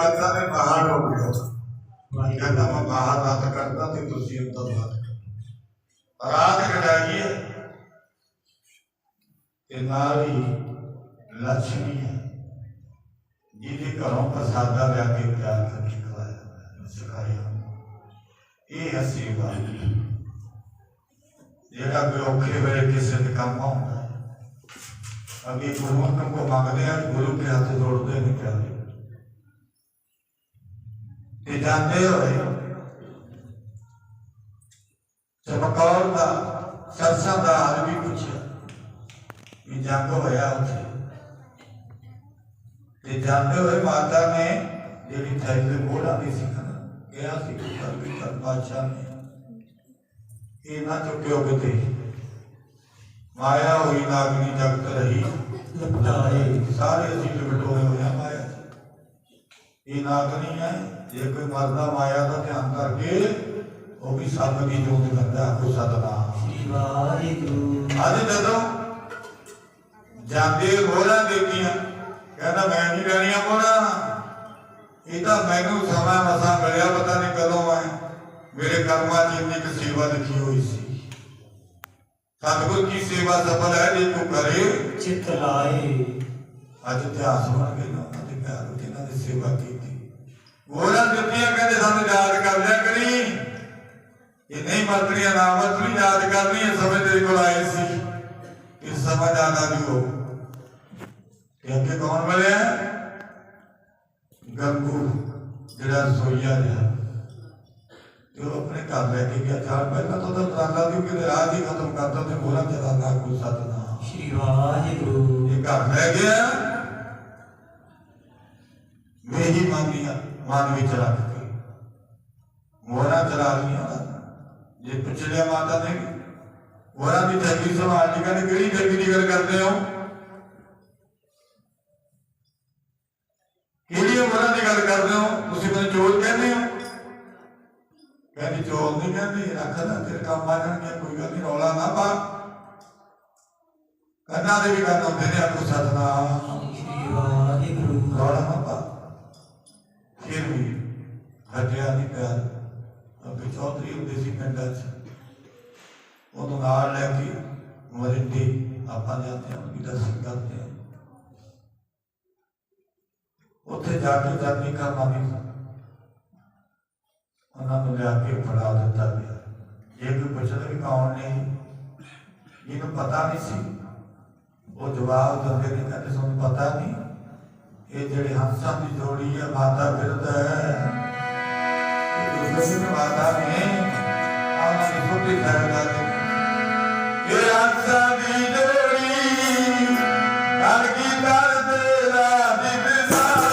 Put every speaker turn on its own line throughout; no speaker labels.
حادثہ میں باہر ہو گیا۔ تھا میں کہتا میں باہر بات کرتا تھی تو سی اندر بات کرتا رات کٹا گیا کہ ناری لక్ష్می ہے۔ جنہیں گھروں کا سادہ لیا کے پیار کر کے کھلایا سکھایا یہ ہسی بات جہاں کوئی اوکھے ہوئے کسی نے کام آؤں ابھی گرو کو مانگتے ہیں گرو کے ہاتھ جوڑتے ہیں، کیا؟ ਜਾਂਦੇ ਹੋਏ ਚਮਕੌਰ ਦਾ ਸਰਸਾ ਦਾ ਹਾਲ ਵੀ ਪੁੱਛਿਆ ਵੀ ਜੰਗ ਹੋਇਆ ਉੱਥੇ ਤੇ ਜਾਂਦੇ ਹੋਏ ਮਾਤਾ ਨੇ ਜਿਹੜੀ ਥੈਲੀ ਦੇ ਮੋੜਾ ਦੀ ਸੀ ਨਾ ਸੀ ਕਿ ਕਰਬੀ ਕਰ ਬਾਦਸ਼ਾਹ ਨੇ ਇਹ ਨਾ ਚੁੱਕਿਓ ਕਿਤੇ ਮਾਇਆ ਹੋਈ ਨਾਗਨੀ ਜਗਤ ਰਹੀ ਲਪਟਾਏ ਸਾਰੇ ਅਸੀਂ ਲਪਟੋਏ ਇਹ ਨਾਗਨੀ ਹੈ। ਜੇ ਕੋਈ ਮਰਦਾ ਮਾਇਆ ਦਾ ਧਿਆਨ ਕਰਕੇ ਉਹ ਵੀ ਸੱਪ ਦੀ ਜੋਤ ਕਰਦਾ ਕੋ ਸਤਨਾਮ।
ਸ੍ਰੀ ਵਾਹਿਗੁਰੂ।
ਅੱਜ ਜਦੋਂ ਕਹਿੰਦਾ ਮੈਂ ਨਹੀਂ ਲੈਣੀਆਂ ਮੋਹਰਾਂ। ਇਹ ਤਾਂ ਮੈਨੂੰ ਸਮਾਂ ਮਸਾ ਮਿਲਿਆ ਪਤਾ ਨਹੀਂ ਕਦੋਂ ਮੈਂ ਮੇਰੇ ਕਰਮਾਂ 'ਚ ਇੰਨੀ ਕੁ ਸੇਵਾ ਲਿਖੀ ਹੋਈ ਸੀ। ਸਤਿਗੁਰ ਕੀ ਸੇਵਾ ਸਫਲ ਹੈ ਜੇ ਤੂੰ ਕਰੇ।
ਚਿਤ ਲਾਏ।
ਅੱਜ ਇਤਿਹਾਸ ਬਣ ਗਏ ਸੇਵਾ ਕੀਤੀ। ਮੋਹਰਾਂ ਦਿੱਤੀਆਂ ਕਹਿੰਦੇ ਸਾਨੂੰ ਯਾਦ ਕਰ ਲਿਆ ਕਰੀ। ਇਹ ਨਹੀਂ ਮਰਤਰੀਆਂ ਨਾ ਮਰਤਰੀ ਯਾਦ ਕਰਨੀ ਹੈ ਸਮੇਂ ਤੇਰੇ ਕੋਲ ਆਏ ਸੀ। ਇਸ ਸਮਾਂ ਜਾਣਾ ਵੀ ਹੋ ਤੇ ਅੱਗੇ ਕੌਣ ਮਿਲਿਆ? ਗੰਗੂ ਜਿਹੜਾ ਸੋਈਆ ਰਿਹਾ ਤੇ ਉਹ ਆਪਣੇ ਘਰ ਲੈ ਕੇ ਗਿਆ। ਚਾਰ ਪਹਿਲਾਂ ਤਾਂ ਉਹਦਾ ਤਰਾਨਾ ਦੀ ਕਿ ਰਾਜ ਹੀ ਖਤਮ ਕਰਦਾ ਤੇ ਮੋਹਰਾਂ ਚਲਾਦਾ ਕੋਈ ਸਤਨਾਮ
ਸ੍ਰੀ ਵਾਹਿਗੁਰੂ।
ਇਹ ਘਰ ਲੈ ਗਿਆ। ਮਨ ਵਿੱਚ ਰੱਖ ਕੇ ਮੋਹਰਾਂ ਚਲਾ ਲਈਆਂ ਜੇ ਪੁੱਛ ਲਿਆ ਮਾਤਾ ਨੇ ਮੋਹਰਾਂ ਦੀ ਠੱਗੀ ਸੰਭਾਲ ਕੇ ਕਹਿੰਦੇ ਕਿਹੜੀ ਠੱਗੀ ਦੀ ਗੱਲ ਕਰਦੇ ਹੋ? ਕਿਹੜੀ ਮੋਹਰਾਂ ਦੀ ਗੱਲ ਕਰਦੇ ਹੋ? ਤੁਸੀਂ ਮੈਨੂੰ ਚੋਰ ਕਹਿੰਦੇ ਹੋ? ਕਹਿੰਦੀ ਚੋਰ ਨਹੀਂ ਕਹਿੰਦੀ ਰੱਖਦਾ ਤੇਰੇ ਕੰਮ ਆ ਜਾਣਗੇ ਕੋਈ ਗੱਲ ਨਹੀਂ ਰੌਲਾ ਨਾ ਪਾ। ਕੰਨਾਂ ਦੇ ਵੀ ਕੰਨ ਹੁੰਦੇ ਨੇ ਆਪੋ ਸਤਨਾਮ।
ਸ੍ਰੀ ਵਾਹਿਗੁਰੂ।
ਰੌਲਾ ਹਟਿਆ ਨਹੀਂ ਪਿਆ ਅੱਗੇ ਚੌਧਰੀ ਹੁੰਦੇ ਸੀ ਪਿੰਡਾਂ 'ਚ। ਉਹਨੂੰ ਨਾਲ ਲੈ ਕੇ ਮਰਿੰਦੀ ਆਪਾਂ ਜਾਂਦੇ ਹਾਂ ਉਹਦੀ ਦਰਸ਼ਨ ਕਰਦੇ ਹਾਂ। ਉੱਥੇ ਜਾ ਕੇ ਜਾਨੀ ਕਰਨਾ ਵੀ ਉਹਨਾਂ ਨੂੰ ਲਿਆ ਕੇ ਫੜਾ ਦਿੱਤਾ ਗਿਆ। ਇਹ ਕੋਈ ਪੁੱਛਦਾ ਵੀ ਕੌਣ ਨੇ, ਇਹਨੂੰ ਪਤਾ ਨਹੀਂ ਸੀ। ਉਹ ਜਵਾਬ ਦਿੰਦੇ ਨੇ, ਕਹਿੰਦੇ ਸਾਨੂੰ ਪਤਾ ਨਹੀਂ। ਇਹ ਜਿਹੜੇ ਹੰਸਾਂ ਦੀ ਜੋੜੀ ਹੈ ਮਾਤਾ ਬਿਰਧ ਹੈ। ਇਹ ਦੂਸਰੇ ਦੀ ਮਾਤਾ ਨੇ ਆਹ ਦੀ ਛੋਟੀ ਕਰਦਾ ਨੇ ਇਹ ਹੰਸਾਂ ਦੀ ਜੋੜੀ ਕਰ ਕੀ ਕਰ ਤੇਰਾ ਦਿਵਸਾਰ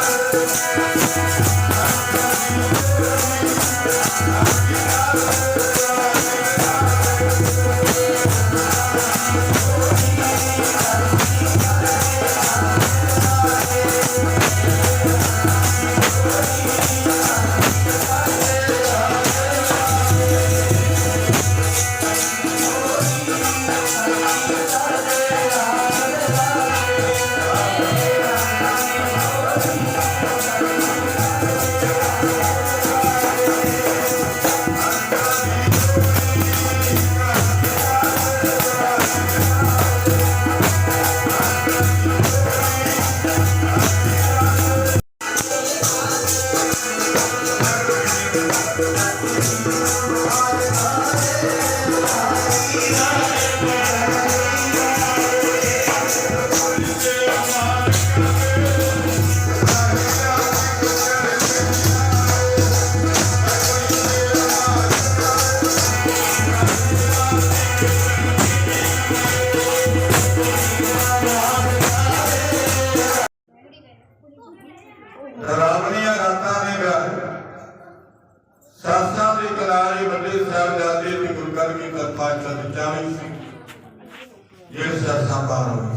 ਜਿਹੜੇ ਸਰਸਾਂ ਪਾਰ ਹੋਈ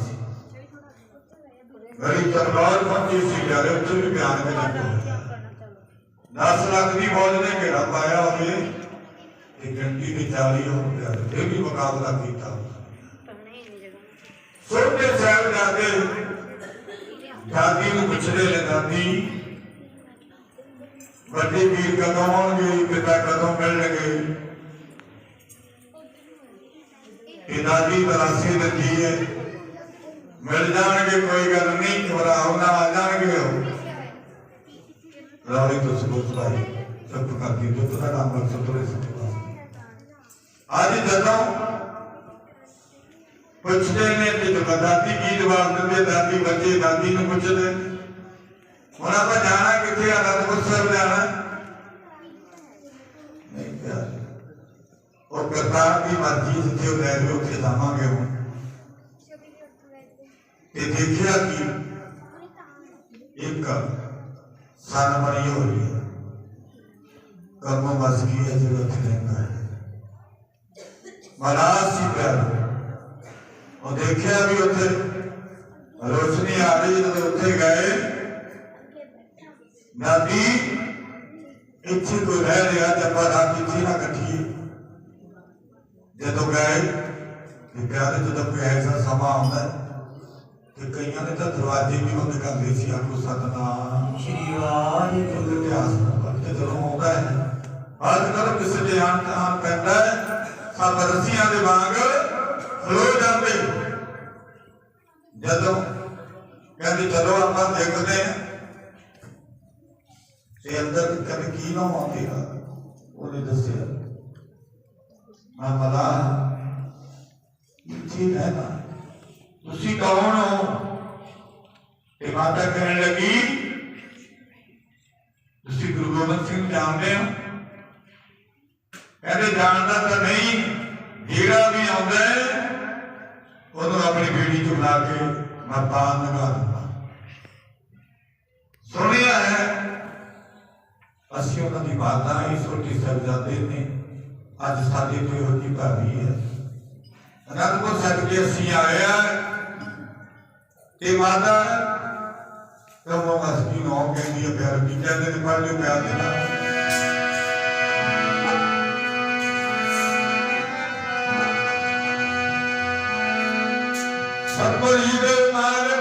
ਮੇਰੀ ਤਲਵਾਰ ਫੱਟੀ ਸੀ, ਪਿਆਰੇ ਉੱਤੇ ਵੀ ਬਿਆਨ ਕੇ ਲੱਗੋ 10 ਲੱਖ ਦੀ ਫੌਜ ਨੇ ਘੇਰਾ ਪਾਇਆ ਹੋਵੇ ਤੇ ਗਿਣਤੀ ਦੇ 40 ਹੋ ਪਿਆਰੇ ਫਿਰ ਵੀ ਮੁਕਾਬਲਾ ਕੀਤਾ ਛੋਟੇ ਸਾਹਿਬ ਜਾਦੇ ਦਾਦੀ ਨੂੰ ਪੁੱਛਦੇ ਨੇ, ਦਾਦੀ, ਵੱਡੇ ਵੀਰ ਕਦੋਂ ਆਉਣਗੇ, ਪਿਤਾ ਕਦੋਂ ਮਿਲਣਗੇ? ਇਹ ਦਾਦੀ ਤਲਾਸੀ ਹੈ। ਮਿਲ ਜਾਣਗੇ, ਕੋਈ ਗੱਲ ਨਹੀਂ, ਘਬਰਾਓ ਨਾ, ਆ ਜਾਣਗੇ ਉਹ। ਰਾਵੀ ਤੋਂ ਸਬੂਤ ਪਾਈ ਸਭ ਕਰਦੀ ਦੁੱਧ ਦਾ ਨਾਮ ਮਕਸਦ ਤੋਰੇ ਅੱਜ ਜਦੋਂ ਪੁੱਛਦੇ ਨੇ ਤੇ ਜਦੋਂ ਦਾਦੀ ਕੀ ਜਵਾਬ ਦਿੰਦੇ, ਦਾਦੀ ਬੱਚੇ ਦਾਦੀ ਨੂੰ ਪੁੱਛਦੇ। ਹੁਣ ਆਪਾਂ ਜਾਣਾ ਕਿੱਥੇ ਅਨੰਦਪੁਰ ਸਾਹਿਬ ਜਾਣਾ? ਨਹੀਂ ਪਿਆਰ ਉਹ ਕਰਤਾਰ ਦੀ ਮਰਜ਼ੀ ਜਿੱਥੇ ਉਹ ਲੈ ਜਾਓ ਉੱਥੇ ਜਾਵਾਂਗੇ ਹੁਣ ਤੇ ਦੇਖਿਆ ਕਿ ਇੱਕ ਸਨ ਮਰੀ ਹੋਈ ਹੈ ਕਰਮ ਵਸ ਗਈ ਹੈ ਜਿਹੜਾ ਉੱਥੇ ਰਹਿੰਦਾ ਹੈ ਮਹਾਰਾਜ ਸੀ ਪਿਆਰ ਉਹ ਦੇਖਿਆ ਵੀ ਉੱਥੇ ਰੋਸ਼ਨੀ ਆ ਰਹੀ ਜਦੋਂ ਉੱਥੇ ਗਏ ਨਦੀ ਇੱਥੇ ਕੋਈ ਰਹਿ ਰਿਹਾ ਜੱਪਾ ਰਾਤ ਇੱਥੇ ਨਾ ਕੱਟੀਏ ਜਦੋਂ ਗਏ ਕਿ ਪਿਆਰੇ ਜਦੋਂ ਕੋਈ ਐਸਾ ਸਮਾਂ ਆਉਂਦਾ ਕਿ ਕਈਆਂ ਨੇ ਤਾਂ ਦਰਵਾਜ਼ੇ ਵੀ ਬੰਦ ਕਰ ਲਏ ਸੀ ਆਖੋ ਸਤਨਾਮ।
ਸ਼੍ਰੀ ਵਾਹਿਗੁਰੂ
ਇਤਿਹਾਸ ਤੇ ਜਦੋਂ ਆਉਂਦਾ ਹੈ ਅੱਜ ਕੱਲ੍ਹ ਕਿਸੇ ਦੇ ਆਨ ਤਾਨ ਪੈਂਦਾ ਸਭ ਰਸੀਆਂ ਦੇ ਵਾਂਗ ਖਲੋ ਜਾਂਦੇ। ਜਦੋਂ ਕਹਿੰਦੇ ਚਲੋ ਆਪਾਂ ਦੇਖਦੇ ਹਾਂ ਤੇ ਅੰਦਰ ਕਦੇ ਕੀ ਨਾ ਆਉਂਦੀ ਉਹਨੇ ਦੱਸਿਆ ਮੈਂ ਮਲਾ ਰਹਿਣਾ ਤੁਸੀਂ ਕੌਣ ਹੋ? ਤੇ ਮਾਤਾ ਕਹਿਣ ਲੱਗੀ? ਤੁਸੀਂ ਗੁਰੂ ਗੋਬਿੰਦ ਸਿੰਘ ਜਾਣਦੇ ਹੋ? ਕਹਿੰਦੇ ਜਾਣਦਾ ਤਾਂ ਨਹੀਂ। ਜਿਹੜਾ ਵੀ ਆਉਂਦਾ ਹੈ, ਉਹਨੂੰ ਆਪਣੀ ਬੇੜੀ ਚ ਬੁਲਾ ਕੇ ਮੈਂ ਬਾਣ ਲਗਾ ਦਿੰਦਾ। ਸੁਣਿਆ ਹੈ? ਅਸੀਂ ਉਹਨਾਂ ਦੀ ਬਾਤਾਂ ਹੀ ਛੋਟੀ ਸਾਹਿਬਜ਼ਾਦੇ ਨੇ ਅੱਜ ਸਾਡੇ ਤੋਂ ਇਹੋ ਜਿਹੀ ਭਾਵੀ ਹੈ ਅਨੰਦਪੁਰ ਸਾਹਿਬ ਦੇ ਅਸੀਂ ਆਏ ਆ ਤੇ ਮਾਤਾ ਕਮੋ ਮਸਕੀ ਨੋ ਕਹਿੰਦੀ ਹੈ ਪਿਆਰ ਕੀ ਕਹਿੰਦੇ ਨੇ ਪੜ੍ਹ ਲਿਓ ਪਿਆਰ ਦੇ ਨਾਲ ਸਤਿਗੁਰੂ ਦੇ ਮਾਲਕਾ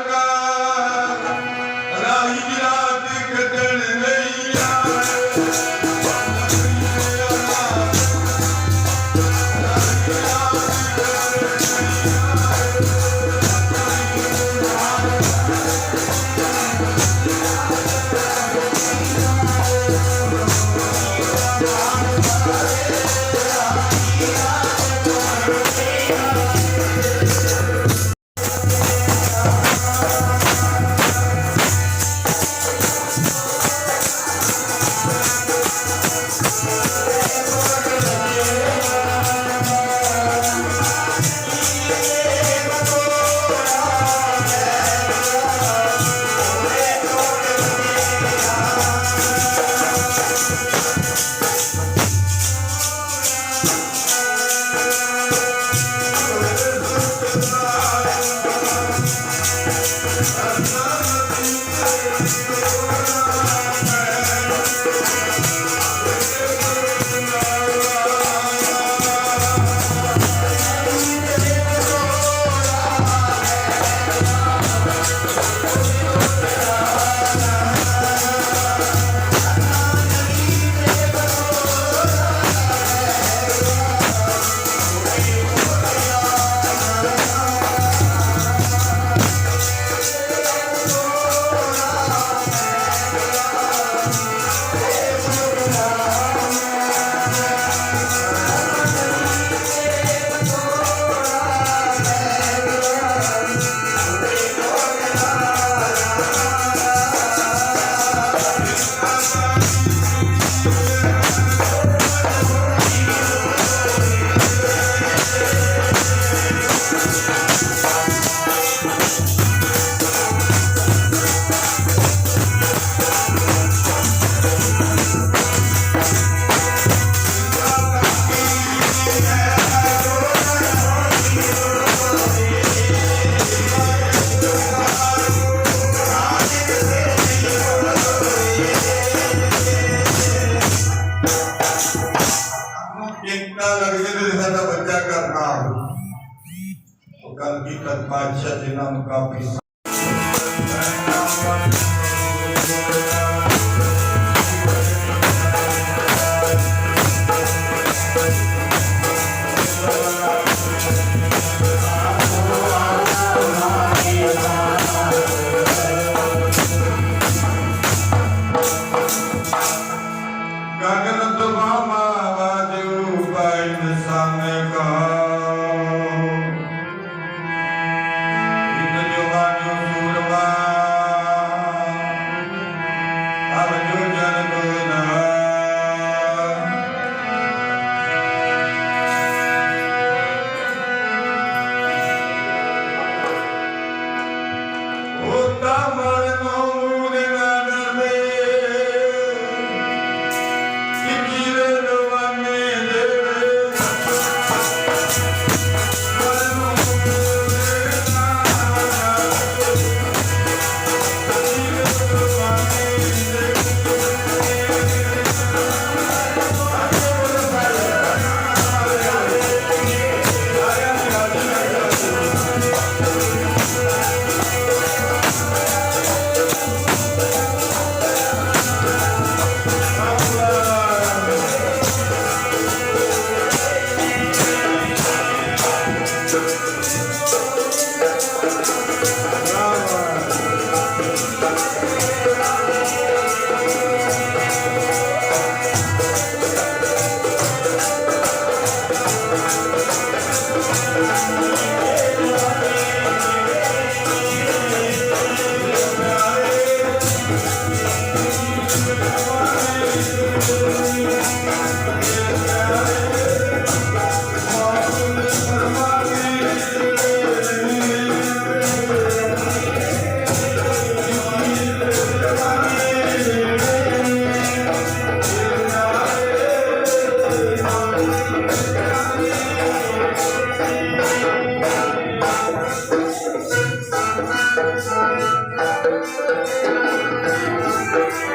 pai já tem lá